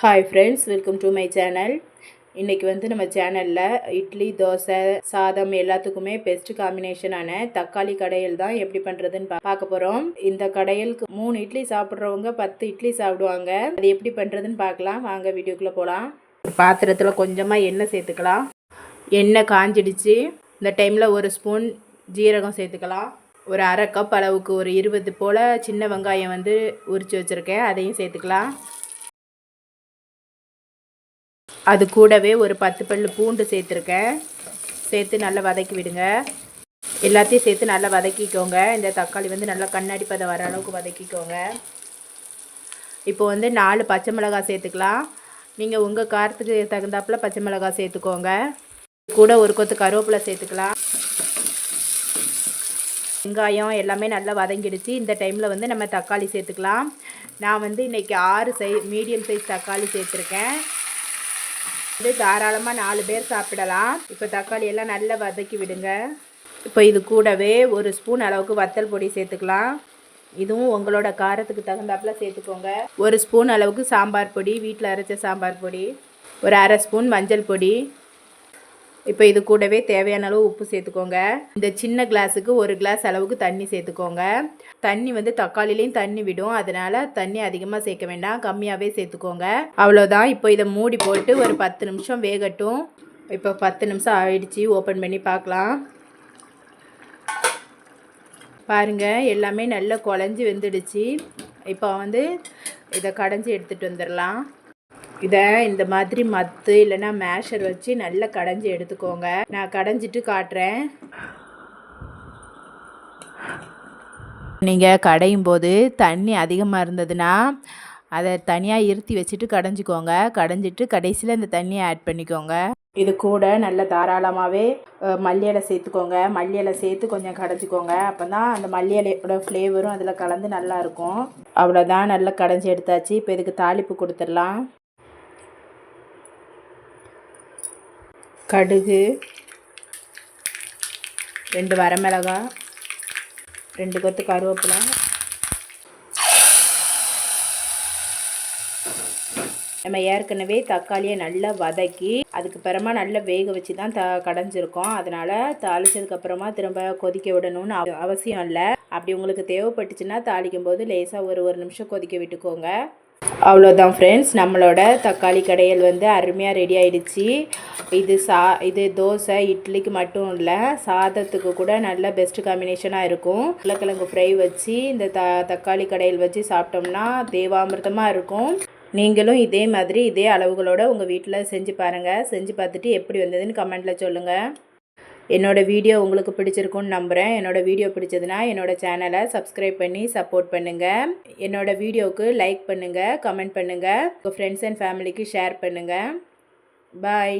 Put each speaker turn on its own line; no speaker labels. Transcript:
Hi friends welcome to my channel இன்றைக்கி வந்து நம்ம சேனலில் இட்லி தோசை சாதம் எல்லாத்துக்குமே பெஸ்ட் காம்பினேஷனான தக்காளி கடையல் தான் எப்படி பண்ணுறதுன்னு பார்க்க போகிறோம் இந்த கடையலுக்கு மூணு இட்லி சாப்பிட்றவங்க பத்து இட்லி சாப்பிடுவாங்க. அது எப்படி பண்ணுறதுன்னு பார்க்கலாம். வாங்க வீடியோக்குள்ளே போகலாம் ஒரு பாத்திரத்தில் கொஞ்சமாக எண்ணெய் சேர்த்துக்கலாம். எண்ணெய் காஞ்சிடுச்சு. இந்த டைமில் ஒரு ஸ்பூன் ஜீரகம் சேர்த்துக்கலாம். ஒரு அரை கப் அளவுக்கு ஒரு இருபது போல் சின்ன வெங்காயம் வந்து உரித்து வச்சுருக்கேன். அதையும் சேர்த்துக்கலாம். அது கூடவே ஒரு பத்து பல் பூண்டு சேர்த்துருக்கேன். சேர்த்து நல்லா வதக்கி விடுங்க. எல்லாத்தையும் சேர்த்து நல்லா வதக்கிக்கோங்க. இந்த தக்காளி வந்து நல்லா கண்ணாடி பதம் வர அளவுக்கு வதக்கிக்கோங்க. இப்போ வந்து நாலு பச்சை மிளகாய் சேர்த்துக்கலாம். நீங்கள் உங்கள் காரத்துக்கு தகுந்தாப்பில் பச்சை மிளகாய் சேர்த்துக்கோங்க. கூட ஒரு கொத்து கருவேப்பிலை சேர்த்துக்கலாம். வெங்காயம் எல்லாமே நல்லா வதங்கிடுச்சு. இந்த டைமில் வந்து நம்ம தக்காளி சேர்த்துக்கலாம். நான் வந்து இன்றைக்கி ஆறு சை மீடியம் சைஸ் தக்காளி சேர்த்துருக்கேன். இது தாராளமாக நாலு பேர் சாப்பிடலாம். இப்போ தக்காளி எல்லாம் நல்லா வதக்கி விடுங்க. இப்போ இது கூடவே ஒரு ஸ்பூன் அளவுக்கு வத்தல் பொடி சேர்த்துக்கலாம். இதுவும் உங்களோட காரத்துக்கு தகுந்தாப்பில் சேர்த்துக்கோங்க. ஒரு ஸ்பூன் அளவுக்கு சாம்பார் பொடி வீட்டில் அரைச்ச சாம்பார் பொடி ஒரு அரை ஸ்பூன் மஞ்சள் பொடி இப்போ இது கூடவே தேவையான அளவு உப்பு சேர்த்துக்கோங்க. இந்த சின்ன கிளாஸுக்கு ஒரு கிளாஸ் அளவுக்கு தண்ணி சேர்த்துக்கோங்க. தண்ணி வந்து தக்காளிலையும் தண்ணி விடும். அதனால் தண்ணி அதிகமாக சேர்க்க வேண்டாம். கம்மியாகவே சேர்த்துக்கோங்க. அவ்வளோதான் இப்போ இதை மூடி போட்டு ஒரு பத்து நிமிஷம் வேகட்டும். இப்போ பத்து நிமிஷம் ஆயிடுச்சு. ஓப்பன் பண்ணி பார்க்கலாம். பாருங்கள் எல்லாமே நல்லா குழஞ்சி வெந்துடுச்சு. இப்போ வந்து இதை கடைஞ்சி எடுத்துகிட்டு வந்துடலாம். இதை இந்த மாதிரி மத்து இல்லைன்னா மேஷர் வச்சு நல்லா கடைஞ்சி எடுத்துக்கோங்க. நான் கடைஞ்சிட்டு காட்டுறேன். நீங்கள் கடையும் போது தண்ணி அதிகமாக இருந்ததுன்னா அதை தனியாக இருத்தி வச்சுட்டு கடைஞ்சிக்கோங்க. கடைஞ்சிட்டு கடைசியில் இந்த தண்ணியை ஆட் பண்ணிக்கோங்க. இது கூட நல்ல தாராளமாகவே மல்லி இலை சேர்த்துக்கோங்க. மல்லி இலை சேர்த்து கொஞ்சம் கடைஞ்சிக்கோங்க. அப்போ தான் அந்த மல்லியலையோட ஃப்ளேவரும் அதில் கலந்து நல்லாயிருக்கும் அவ்வளோதான் நல்லா கடைஞ்சி எடுத்தாச்சு. இப்போ இதுக்கு தாளிப்பு கொடுத்துடலாம். கடுகு ரெண்டு வரமிளகா ரெண்டு கொத்து கருவேப்பிலை. நம்ம ஏற்கனவே தக்காளியை நல்லா வதக்கி அதுக்கு பிறமா நல்லா வேக வச்சு தான் த கடைஞ்சிருக்கோம். அதனால் தாளித்ததுக்கப்புறமா திரும்ப கொதிக்க விடணும்னு அவசியம் இல்லை. அப்படி உங்களுக்கு தேவைப்பட்டுச்சுன்னா தாளிக்கும் போது லேசாக ஒரு ஒரு நிமிஷம் கொதிக்க விட்டுக்கோங்க. அவ்வளோதான் ஃப்ரெண்ட்ஸ் நம்மளோட தக்காளி கடையல் வந்து அருமையாக ரெடி ஆகிடுச்சி இது சா இது தோசை இட்லிக்கு மட்டும் இல்லை சாதத்துக்கு கூட நல்ல பெஸ்ட் காம்பினேஷனாக இருக்கும். உருளைக்கிழங்கு ஃப்ரை வச்சு இந்த த தக்காளி கடையல் வச்சு சாப்பிட்டோம்னா தேவாமிர்தமாக இருக்கும். நீங்களும் இதே மாதிரி இதே அளவுகளோடு உங்கள் வீட்டில் செஞ்சு பாருங்கள் செஞ்சு பார்த்துட்டு எப்படி வந்ததுன்னு கமெண்ட்டில் சொல்லுங்கள் என்னோடய வீடியோ உங்களுக்கு பிடிச்சிருக்குன்னு நம்புகிறேன் என்னோடய வீடியோ பிடிச்சதுன்னா என்னோடய சேனலை சப்ஸ்கிரைப் பண்ணி சப்போர்ட் பண்ணுங்கள் என்னோடய வீடியோவுக்கு லைக் பண்ணுங்கள் கமெண்ட் பண்ணுங்கள் உங்கள் ஃப்ரெண்ட்ஸ் அண்ட் ஃபேமிலிக்கு ஷேர் பண்ணுங்கள் பாய்